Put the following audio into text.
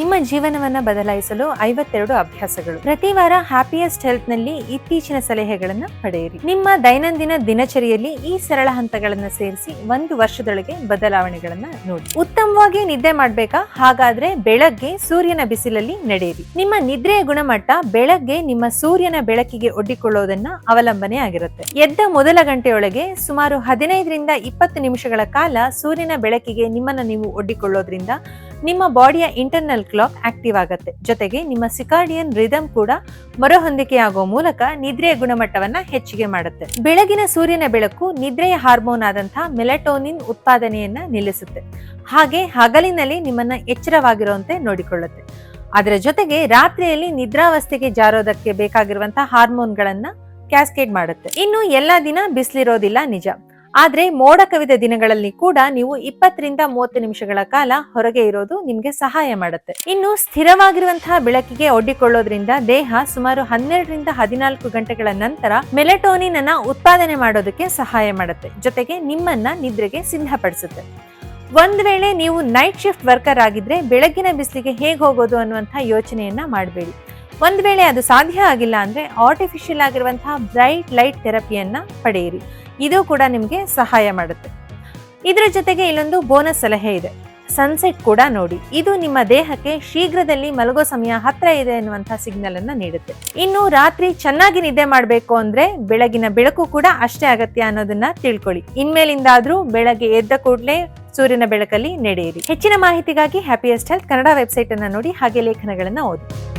ನಿಮ್ಮ ಜೀವನವನ್ನ ಬದಲಾಯಿಸಲು ಐವತ್ತೆರಡು ಅಭ್ಯಾಸಗಳು. ಪ್ರತಿ ವಾರ ಹ್ಯಾಪಿಯೆಸ್ಟ್ ಹೆಲ್ತ್ನಲ್ಲಿ ಇತ್ತೀಚಿನ ಸಲಹೆಗಳನ್ನು ಪಡೆಯಿರಿ. ನಿಮ್ಮ ದೈನಂದಿನ ದಿನಚರಿಯಲ್ಲಿ ಈ ಸರಳ ಹಂತಗಳನ್ನು ಸೇರಿಸಿ ಒಂದು ವರ್ಷದೊಳಗೆ ಬದಲಾವಣೆಗಳನ್ನ ನೋಡಿ. ಉತ್ತಮವಾಗಿ ನಿದ್ದೆ ಮಾಡಬೇಕಾ? ಹಾಗಾದ್ರೆ ಬೆಳಗ್ಗೆ ಸೂರ್ಯನ ಬಿಸಿಲಲ್ಲಿ ನಡೆಯಿರಿ. ನಿಮ್ಮ ನಿದ್ರೆಯ ಗುಣಮಟ್ಟ ಬೆಳಗ್ಗೆ ನಿಮ್ಮ ಸೂರ್ಯನ ಬೆಳಕಿಗೆ ಒಡ್ಡಿಕೊಳ್ಳೋದನ್ನ ಅವಲಂಬನೆ ಆಗಿರುತ್ತೆ. ಎದ್ದ ಮೊದಲ ಗಂಟೆಯೊಳಗೆ ಸುಮಾರು ಹದಿನೈದರಿಂದ ಇಪ್ಪತ್ತು ನಿಮಿಷಗಳ ಕಾಲ ಸೂರ್ಯನ ಬೆಳಕಿಗೆ ನಿಮ್ಮನ್ನ ನೀವು ಒಡ್ಡಿಕೊಳ್ಳೋದ್ರಿಂದ ನಿಮ್ಮ ಬಾಡಿಯ ಇಂಟರ್ನಲ್ ಕ್ಲಾಕ್ ಆಕ್ಟಿವ್ ಆಗುತ್ತೆ. ಜೊತೆಗೆ ನಿಮ್ಮ ಸಿಕಾರ್ಡಿಯನ್ ರಿದಮ್ ಕೂಡ ಮರುಹೊಂದಿಕೆಯಾಗುವ ಮೂಲಕ ನಿದ್ರೆಯ ಗುಣಮಟ್ಟವನ್ನ ಹೆಚ್ಚಿಗೆ ಮಾಡುತ್ತೆ. ಬೆಳಗಿನ ಸೂರ್ಯನ ಬೆಳಕು ನಿದ್ರೆಯ ಹಾರ್ಮೋನ್ ಆದಂತಹ ಮೆಲಟೋನಿನ್ ಉತ್ಪಾದನೆಯನ್ನ ನಿಲ್ಲಿಸುತ್ತೆ. ಹಾಗೆ ಹಗಲಿನಲ್ಲಿ ನಿಮ್ಮನ್ನ ಎಚ್ಚರವಾಗಿರುವಂತೆ ನೋಡಿಕೊಳ್ಳುತ್ತೆ. ಅದರ ಜೊತೆಗೆ ರಾತ್ರಿಯಲ್ಲಿ ನಿದ್ರಾವಸ್ಥೆಗೆ ಜಾರೋದಕ್ಕೆ ಬೇಕಾಗಿರುವಂತಹ ಹಾರ್ಮೋನ್ಗಳನ್ನ ಕ್ಯಾಸ್ಕೇಡ್ ಮಾಡುತ್ತೆ. ಇನ್ನು ಎಲ್ಲಾ ದಿನ ಬಿಸಿಲಿರೋದಿಲ್ಲ ನಿಜ. ಆದ್ರೆ ಮೋಡ ಕವಿದ ದಿನಗಳಲ್ಲಿ ಕೂಡ ನೀವು ಇಪ್ಪತ್ತರಿಂದ ಮೂವತ್ತು ನಿಮಿಷಗಳ ಕಾಲ ಹೊರಗೆ ಇರೋದು ನಿಮ್ಗೆ ಸಹಾಯ ಮಾಡುತ್ತೆ. ಇನ್ನು ಸ್ಥಿರವಾಗಿರುವಂತಹ ಬೆಳಕಿಗೆ ಒಡ್ಡಿಕೊಳ್ಳೋದ್ರಿಂದ ದೇಹ ಸುಮಾರು ಹನ್ನೆರಡರಿಂದ ಹದಿನಾಲ್ಕು ಗಂಟೆಗಳ ನಂತರ ಮೆಲೆಟೋನಿನ್ ಅನ್ನ ಉತ್ಪಾದನೆ ಮಾಡೋದಕ್ಕೆ ಸಹಾಯ ಮಾಡುತ್ತೆ. ಜೊತೆಗೆ ನಿಮ್ಮನ್ನ ನಿದ್ರೆಗೆ ಸಿದ್ಧಪಡಿಸುತ್ತೆ. ಒಂದ್ ವೇಳೆ ನೀವು ನೈಟ್ ಶಿಫ್ಟ್ ವರ್ಕರ್ ಆಗಿದ್ರೆ ಬೆಳಗಿನ ಬಿಸಿಲಿಗೆ ಹೇಗೆ ಹೋಗೋದು ಅನ್ನುವಂಥ ಯೋಚನೆಯನ್ನ ಮಾಡಬೇಡಿ. ಒಂದ್ ವೇಳೆ ಅದು ಸಾಧ್ಯ ಆಗಿಲ್ಲ ಅಂದ್ರೆ ಆರ್ಟಿಫಿಷಿಯಲ್ ಆಗಿರುವಂತಹ ಬ್ರೈಟ್ ಲೈಟ್ ಥೆರಪಿಯನ್ನ ಪಡೆಯಿರಿ. ಇದು ಕೂಡ ನಿಮಗೆ ಸಹಾಯ ಮಾಡುತ್ತೆ. ಇದರ ಜೊತೆಗೆ ಇಲ್ಲೊಂದು ಬೋನಸ್ ಸಲಹೆ ಇದೆ. ಸನ್ಸೆಟ್ ಕೂಡ ನೋಡಿ. ಇದು ನಿಮ್ಮ ದೇಹಕ್ಕೆ ಶೀಘ್ರದಲ್ಲಿ ಮಲಗೋ ಸಮಯ ಹತ್ರ ಇದೆ ಅನ್ನುವಂಥ ಸಿಗ್ನಲ್ ಅನ್ನ ನೀಡುತ್ತೆ. ಇನ್ನು ರಾತ್ರಿ ಚೆನ್ನಾಗಿ ನಿದ್ದೆ ಮಾಡಬೇಕು ಅಂದ್ರೆ ಬೆಳಗಿನ ಬೆಳಕು ಕೂಡ ಅಷ್ಟೇ ಅಗತ್ಯ ಅನ್ನೋದನ್ನ ತಿಳ್ಕೊಳ್ಳಿ. ಇನ್ಮೇಲಿಂದಾದ್ರೂ ಬೆಳಗ್ಗೆ ಎದ್ದ ಕೂಡಲೇ ಸೂರ್ಯನ ಬೆಳಕಲ್ಲಿ ನಡೆಯಿರಿ. ಹೆಚ್ಚಿನ ಮಾಹಿತಿಗಾಗಿ ಹ್ಯಾಪಿಯೆಸ್ಟ್ ಹೆಲ್ತ್ ಕನ್ನಡ ವೆಬ್ಸೈಟ್ ಅನ್ನ ನೋಡಿ ಹಾಗೆ ಲೇಖನಗಳನ್ನ ಓದಿ.